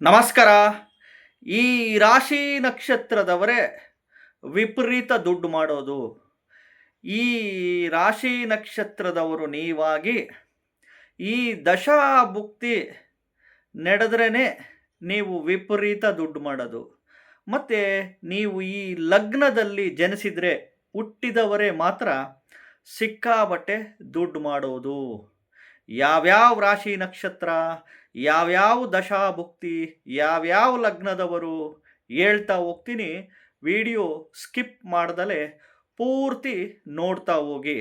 ನಮಸ್ಕಾರ. ಈ ರಾಶಿ ನಕ್ಷತ್ರದವರೇ ವಿಪರೀತ ದುಡ್ಡು ಮಾಡೋದು. ಈ ರಾಶಿ ನಕ್ಷತ್ರದವರು ನೀವಾಗಿ ಈ ದಶಾ ಭುಕ್ತಿ ನಡೆದ್ರೇ ನೀವು ವಿಪರೀತ ದುಡ್ಡು ಮಾಡೋದು. ಮತ್ತು ನೀವು ಈ ಲಗ್ನದಲ್ಲಿ ಜನಿಸಿದರೆ ಹುಟ್ಟಿದವರೇ ಮಾತ್ರ ಸಿಕ್ಕಾಬಟ್ಟೆ ದುಡ್ಡು ಮಾಡೋದು. ಯಾವ್ಯಾವ ರಾಶಿ ನಕ್ಷತ್ರ? ಯಾವ್ಯಾವ ದಶಾಭುಕ್ತಿ, ಯಾವ್ಯಾವ ಲಗ್ನದವರು ಹೇಳ್ತಾ ಹೋಗ್ತೀನಿ, ವಿಡಿಯೋ ಸ್ಕಿಪ್ ಮಾಡ್ದಲೆ ಪೂರ್ತಿ ನೋಡ್ತಾ ಹೋಗಿ.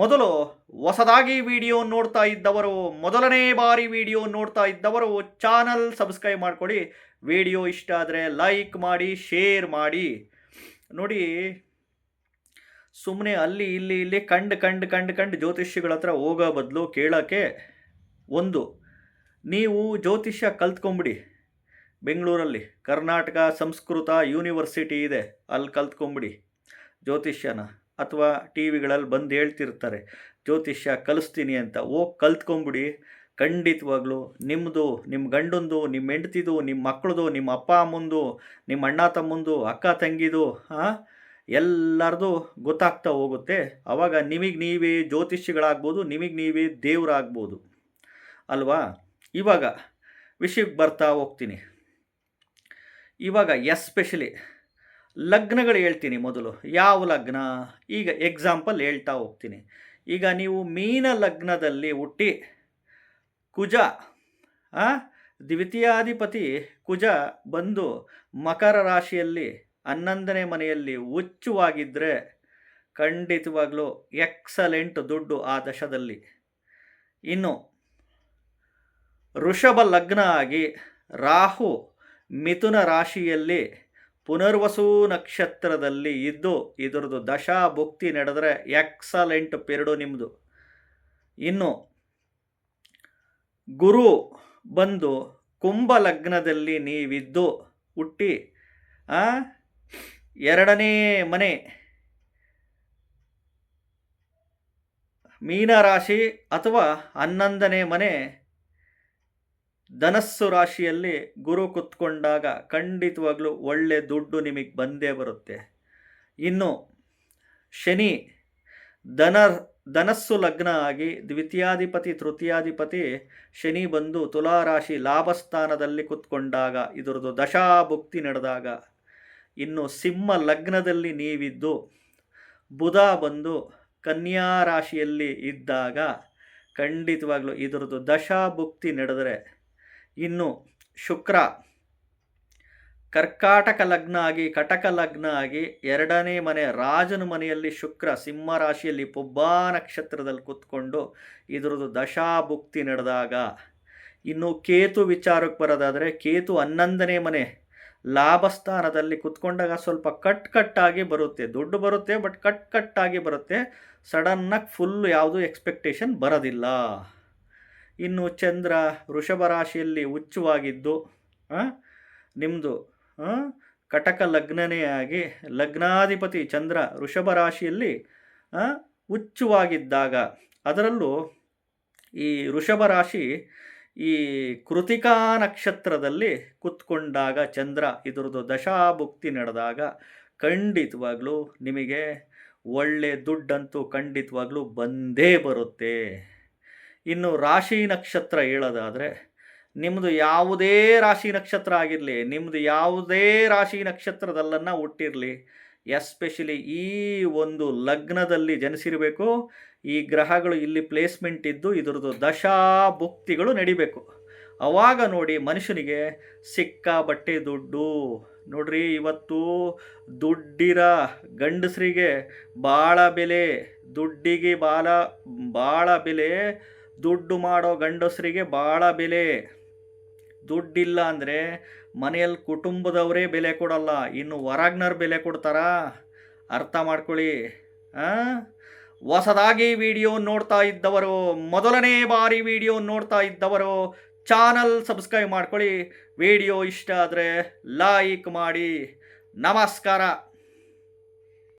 ಮೊದಲು ಹೊಸದಾಗಿ ವಿಡಿಯೋ ನೋಡ್ತಾ ಇದ್ದವರು, ಮೊದಲನೇ ಬಾರಿ ವಿಡಿಯೋ ನೋಡ್ತಾ ಇದ್ದವರು ಚಾನಲ್ ಸಬ್ಸ್ಕ್ರೈಬ್ ಮಾಡಿಕೊಡಿ. ವಿಡಿಯೋ ಇಷ್ಟ ಆದರೆ ಲೈಕ್ ಮಾಡಿ, ಶೇರ್ ಮಾಡಿ. ನೋಡಿ ಸುಮ್ಮನೆ ಅಲ್ಲಿ, ಇಲ್ಲಿ ಇಲ್ಲಿ ಕಂಡು ಕಂಡು ಕಂಡು ಕಂಡು ಜ್ಯೋತಿಷಿಗಳ ಹತ್ರ ಹೋಗೋ ಬದಲು ಕೇಳೋಕ್ಕೆ ಒಂದು ನೀವು ಜ್ಯೋತಿಷ್ಯ ಕಲ್ತ್ಕೊಂಬಿಡಿ. ಬೆಂಗಳೂರಲ್ಲಿ ಕರ್ನಾಟಕ ಸಂಸ್ಕೃತ ಯೂನಿವರ್ಸಿಟಿ ಇದೆ, ಅಲ್ಲಿ ಕಲ್ತ್ಕೊಂಬಿಡಿ. ಜ್ಯೋತಿಷ್ಯನ ಅಥವಾ ಟಿ ವಿಗಳಲ್ಲಿ ಬಂದು ಹೇಳ್ತಿರ್ತಾರೆ, ಜ್ಯೋತಿಷ್ಯ ಕಲಿಸ್ತೀನಿ ಅಂತ. ಹೋಗಿ ಕಲ್ತ್ಕೊಂಬಿಡಿ. ಖಂಡಿತವಾಗ್ಲೂ ನಿಮ್ಮದು ನಿಮ್ಮ ಗಂಡಂದು ನಿಮ್ಮ ಹೆಂಡ್ತಿದು ನಿಮ್ಮ ಮಕ್ಕಳದು ನಿಮ್ಮ ಅಪ್ಪ ಅಮ್ಮಂದು ನಿಮ್ಮ ಅಣ್ಣ ತಮ್ಮಂದು, ಅಕ್ಕ ತಂಗಿದು ಹಾಂ ಎಲ್ಲರದು ಗೊತ್ತಾಗ್ತಾ ಹೋಗುತ್ತೆ. ಆವಾಗ ನಿಮಗೆ ನೀವೇ ಜ್ಯೋತಿಷಿಗಳಾಗ್ಬೋದು ನಿಮಗೆ ನೀವೇ ದೇವರಾಗ್ಬೋದು. ಅಲ್ವಾ? ಇವಾಗ ವಿಷಯಕ್ಕೆ ಬರ್ತಾ ಹೋಗ್ತೀನಿ. ಇವಾಗ ಎಸ್ಪೆಷಲಿ ಲಗ್ನಗಳು ಹೇಳ್ತೀನಿ ಮೊದಲು. ಯಾವ ಲಗ್ನ? ಈಗ ಎಕ್ಸಾಂಪಲ್ ಹೇಳ್ತಾ ಹೋಗ್ತೀನಿ. ಈಗ ನೀವು ಮೀನ ಲಗ್ನದಲ್ಲಿ ಹುಟ್ಟಿ ಕುಜ ದ್ವಿತೀಯಾಧಿಪತಿ ಕುಜ ಬಂದು ಮಕರ ರಾಶಿಯಲ್ಲಿ ಹನ್ನೊಂದನೇ ಮನೆಯಲ್ಲಿ ಹುಚ್ಚುವಾಗಿದ್ದರೆ ಖಂಡಿತವಾಗ್ಲೂ ಎಕ್ಸಲೆಂಟ್ ದುಡ್ಡು ಆ ದಶದಲ್ಲಿ. ಇನ್ನು ಋಷಭ ಲಗ್ನ ಆಗಿ ರಾಹು ಮಿಥುನ ರಾಶಿಯಲ್ಲಿ ಪುನರ್ವಸು ನಕ್ಷತ್ರದಲ್ಲಿ ಇದ್ದು, ಇದರದ್ದು ದಶಾ ಭುಕ್ತಿ ನಡೆದರೆ ಎಕ್ಸಲೆಂಟ್ ಪೆರಡು ನಿಮ್ಮದು ಇನ್ನು ಗುರು ಬಂದು ಕುಂಭ ಲಗ್ನದಲ್ಲಿ ನೀವಿದ್ದು ಹುಟ್ಟಿ ಎರಡನೇ ಮನೆ ಮೀನರಾಶಿ ಅಥವಾ ಹನ್ನೊಂದನೇ ಮನೆ ಧನಸ್ಸು ರಾಶಿಯಲ್ಲಿ ಗುರು ಕುತ್ಕೊಂಡಾಗ ಖಂಡಿತವಾಗ್ಲೂ ಒಳ್ಳೆ ದುಡ್ಡು ನಿಮಗೆ ಬಂದೇ ಬರುತ್ತೆ. ಇನ್ನು ಶನಿ ಧನ, ಧನಸ್ಸು ಲಗ್ನ ಆಗಿ ದ್ವಿತೀಯಾಧಿಪತಿ, ತೃತೀಯಾಧಿಪತಿ ಶನಿ ಬಂದು ತುಲಾರಾಶಿ ಲಾಭಸ್ಥಾನದಲ್ಲಿ ಕುತ್ಕೊಂಡಾಗ ಇದರದು ದಶಾಭುಕ್ತಿ ನಡೆದಾಗ ಇನ್ನು ಸಿಂಹ ಲಗ್ನದಲ್ಲಿ ನೀವಿದ್ದು ಬುಧ ಬಂದು ಕನ್ಯಾ ರಾಶಿಯಲ್ಲಿ ಇದ್ದಾಗ ಖಂಡಿತವಾಗ್ಲೂ ಇದರದು ದಶಾಭುಕ್ತಿ ನಡೆದರೆ ಇನ್ನು ಶುಕ್ರ. ಕರ್ಕಾಟಕ ಲಗ್ನ ಆಗಿ ಕಟಕ ಲಗ್ನ ಆಗಿ ಎರಡನೇ ಮನೆ ರಾಜನ ಮನೆಯಲ್ಲಿ ಶುಕ್ರ ಸಿಂಹ ರಾಶಿಯಲ್ಲಿ ಪುಬ್ಬಾ ನಕ್ಷತ್ರದಲ್ಲಿ ಕೂತ್ಕೊಂಡು ಇದರದ್ದು ದಶಾಭುಕ್ತಿ ನಡೆದಾಗ. ಇನ್ನು ಕೇತು ವಿಚಾರಕ್ಕೆ ಬರೋದಾದರೆ ಕೇತು ಹನ್ನೊಂದನೇ ಮನೆ ಲಾಭಸ್ಥಾನದಲ್ಲಿ ಕುತ್ಕೊಂಡಾಗ ಸ್ವಲ್ಪ ಕಟ್ ಕಟ್ಟಾಗಿ ಬರುತ್ತೆ. ದುಡ್ಡು ಬರುತ್ತೆ, ಬಟ್ ಕಟ್ ಕಟ್ಟಾಗಿ ಬರುತ್ತೆ. ಸಡನ್ನಾಗಿ ಫುಲ್ ಯಾವುದು ಎಕ್ಸ್ಪೆಕ್ಟೇಷನ್ ಬರೋದಿಲ್ಲ. ಇನ್ನು ಚಂದ್ರ ವೃಷಭ ರಾಶಿಯಲ್ಲಿ ಉಚ್ಚವಾಗಿದ್ದು ನಿಮ್ಮದು ಕಟಕ ಲಗ್ನನೇ ಆಗಿ ಲಗ್ನಾಧಿಪತಿ ಚಂದ್ರ ವೃಷಭ ರಾಶಿಯಲ್ಲಿ ಉಚ್ಚವಾಗಿದ್ದಾಗ ಅದರಲ್ಲೂ ಈ ವೃಷಭ ರಾಶಿ ಈ ಕೃತಿಕಾ ನಕ್ಷತ್ರದಲ್ಲಿ ಕುತ್ಕೊಂಡಾಗ ಚಂದ್ರ ಇದರದ್ದು ದಶಾಭುಕ್ತಿ ನಡೆದಾಗ ಖಂಡಿತವಾಗ್ಲೂ ನಿಮಗೆ ಒಳ್ಳೆ ದುಡ್ಡಂತೂ ಖಂಡಿತವಾಗ್ಲೂ ಬಂದೇ ಬರುತ್ತೆ. ಇನ್ನು ರಾಶಿ ನಕ್ಷತ್ರ ಹೇಳೋದಾದರೆ ನಿಮ್ಮದು ಯಾವುದೇ ರಾಶಿ ನಕ್ಷತ್ರ ಆಗಿರಲಿ ನಿಮ್ಮದು ಯಾವುದೇ ರಾಶಿ ನಕ್ಷತ್ರದಲ್ಲನ್ನು ಹುಟ್ಟಿರಲಿ, ಎಸ್ಪೆಷಲಿ ಈ ಒಂದು ಲಗ್ನದಲ್ಲಿ ಜನಿಸಿರಬೇಕು, ಈ ಗ್ರಹಗಳು ಇಲ್ಲಿ ಪ್ಲೇಸ್ಮೆಂಟ್ ಇದ್ದು ಇದರದ್ದು ದಶಾ ಭುಕ್ತಿಗಳು ನಡಿಬೇಕು. ಅವಾಗ ನೋಡಿ ಮನುಷ್ಯನಿಗೆ ಸಿಕ್ಕಾಬಟ್ಟೆ ದುಡ್ಡು. ನೋಡ್ರಿ ಇವತ್ತು ದುಡ್ಡಿರ ಗಂಡಸರಿಗೆ ಭಾಳ ಬೆಲೆ, ದುಡ್ಡಿಗೆ ಭಾಳ ಭಾಳ ಬೆಲೆ ದುಡ್ಡು ಮಾಡೋ ಗಂಡಸರಿಗೆ ಭಾಳ ಬೆಲೆ. ದುಡ್ಡಿಲ್ಲ ಅಂದರೆ ಮನೆಯಲ್ಲಿ ಕುಟುಂಬದವರೇ ಬೆಲೆ ಕೊಡಲ್ಲ. ಇನ್ನು ಹೊರಗ್ನವ್ರು ಬೆಲೆ ಕೊಡ್ತಾರಾ? ಅರ್ಥ ಮಾಡ್ಕೊಳ್ಳಿ. ಹೊಸದಾಗಿ ವಿಡಿಯೋ ನೋಡ್ತಾ ಇದ್ದವರು, ಮೊದಲನೇ ಬಾರಿ ವಿಡಿಯೋ ನೋಡ್ತಾ ಇದ್ದವರು, ಚಾನಲ್ ಸಬ್ಸ್ಕ್ರೈಬ್ ಮಾಡ್ಕೊಳ್ಳಿ. ವಿಡಿಯೋ ಇಷ್ಟ ಆದರೆ ಲೈಕ್ ಮಾಡಿ. ನಮಸ್ಕಾರ.